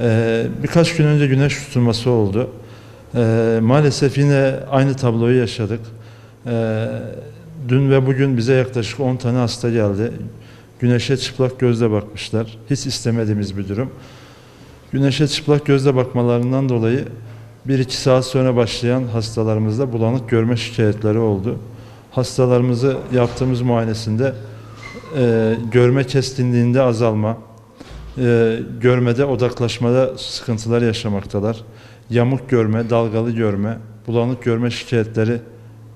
Ee, birkaç gün önce güneş tutulması oldu. Ee, maalesef yine aynı tabloyu yaşadık. Ee, dün ve bugün bize yaklaşık 10 tane hasta geldi. Güneşe çıplak gözle bakmışlar. Hiç istemediğimiz bir durum. Güneşe çıplak gözle bakmalarından dolayı 1-2 saat sonra başlayan hastalarımızda bulanık görme şikayetleri oldu. Hastalarımızı yaptığımız muayenesinde e, görme keskinliğinde azalma, e, görmede odaklaşmada sıkıntılar yaşamaktalar. Yamuk görme, dalgalı görme, bulanık görme şikayetleri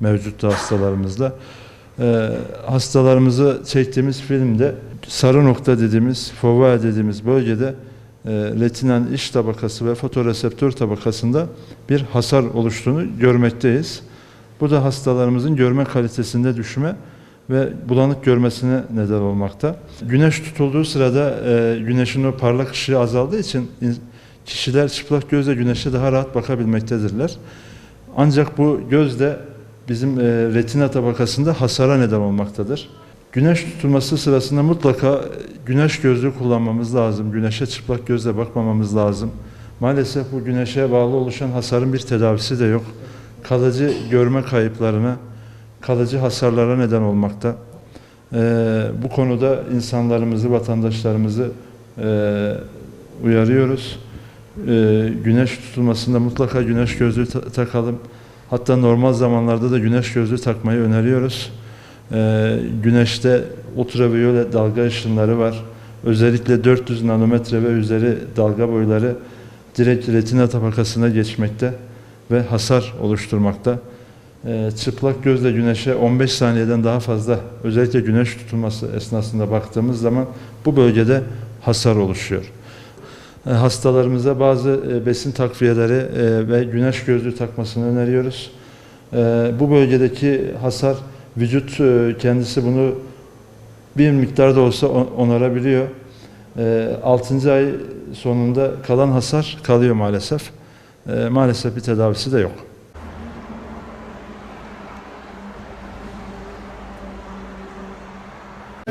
mevcutta hastalarımızda. E, hastalarımızı çektiğimiz filmde sarı nokta dediğimiz, fovea dediğimiz bölgede e, retinen iç tabakası ve fotoreseptör tabakasında bir hasar oluştuğunu görmekteyiz. Bu da hastalarımızın görme kalitesinde düşme ve bulanık görmesine neden olmakta. Güneş tutulduğu sırada e, güneşin o parlak ışığı azaldığı için in- kişiler çıplak gözle güneşe daha rahat bakabilmektedirler. Ancak bu göz de bizim e, retina tabakasında hasara neden olmaktadır. Güneş tutulması sırasında mutlaka güneş gözlüğü kullanmamız lazım. Güneşe çıplak gözle bakmamamız lazım. Maalesef bu güneşe bağlı oluşan hasarın bir tedavisi de yok. Kalıcı görme kayıplarına, kalıcı hasarlara neden olmakta. Ee, bu konuda insanlarımızı, vatandaşlarımızı e, uyarıyoruz. Ee, güneş tutulmasında mutlaka güneş gözlüğü ta- takalım. Hatta normal zamanlarda da güneş gözlüğü takmayı öneriyoruz. Ee, güneşte ultraviyole dalga ışınları var. Özellikle 400 nanometre ve üzeri dalga boyları direkt retina tabakasına geçmekte ve hasar oluşturmakta. Ee, çıplak gözle güneşe 15 saniyeden daha fazla özellikle güneş tutulması esnasında baktığımız zaman bu bölgede hasar oluşuyor. Ee, Hastalarımıza bazı e, besin takviyeleri e, ve güneş gözlüğü takmasını öneriyoruz. Ee, Bu bölgedeki hasar vücut e, kendisi bunu bir miktar da olsa on- onarabiliyor. 6. ay sonunda kalan hasar kalıyor maalesef. Maalesef bir tedavisi de yok.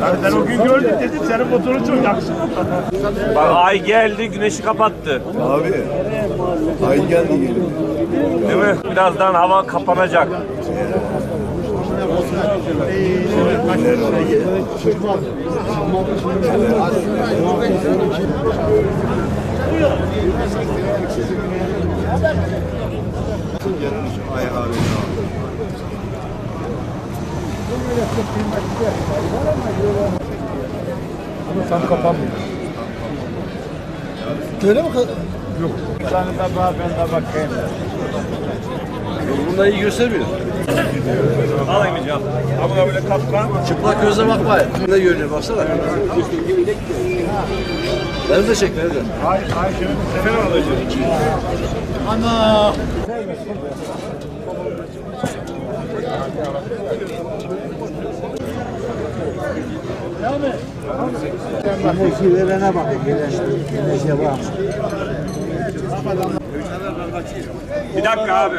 Yani ben o gün gördüm dedim senin motorun çok yakışıklı. Bak ay geldi güneşi kapattı. Abi ay geldi gelin. Değil mi? Birazdan hava kapanacak. Ay abi. Bir tane de daha ben de bakayım. Bunda iyi göstermiyor. Al. Ama da böyle kapkan. Çıplak gözle bakma. Ne görünüyor baksana. Beni de çek beni de. Ay, ay şöyle bir sefer alacağım. Güneşi verene bak, güneşe, güneşe bak. Bir dakika abi.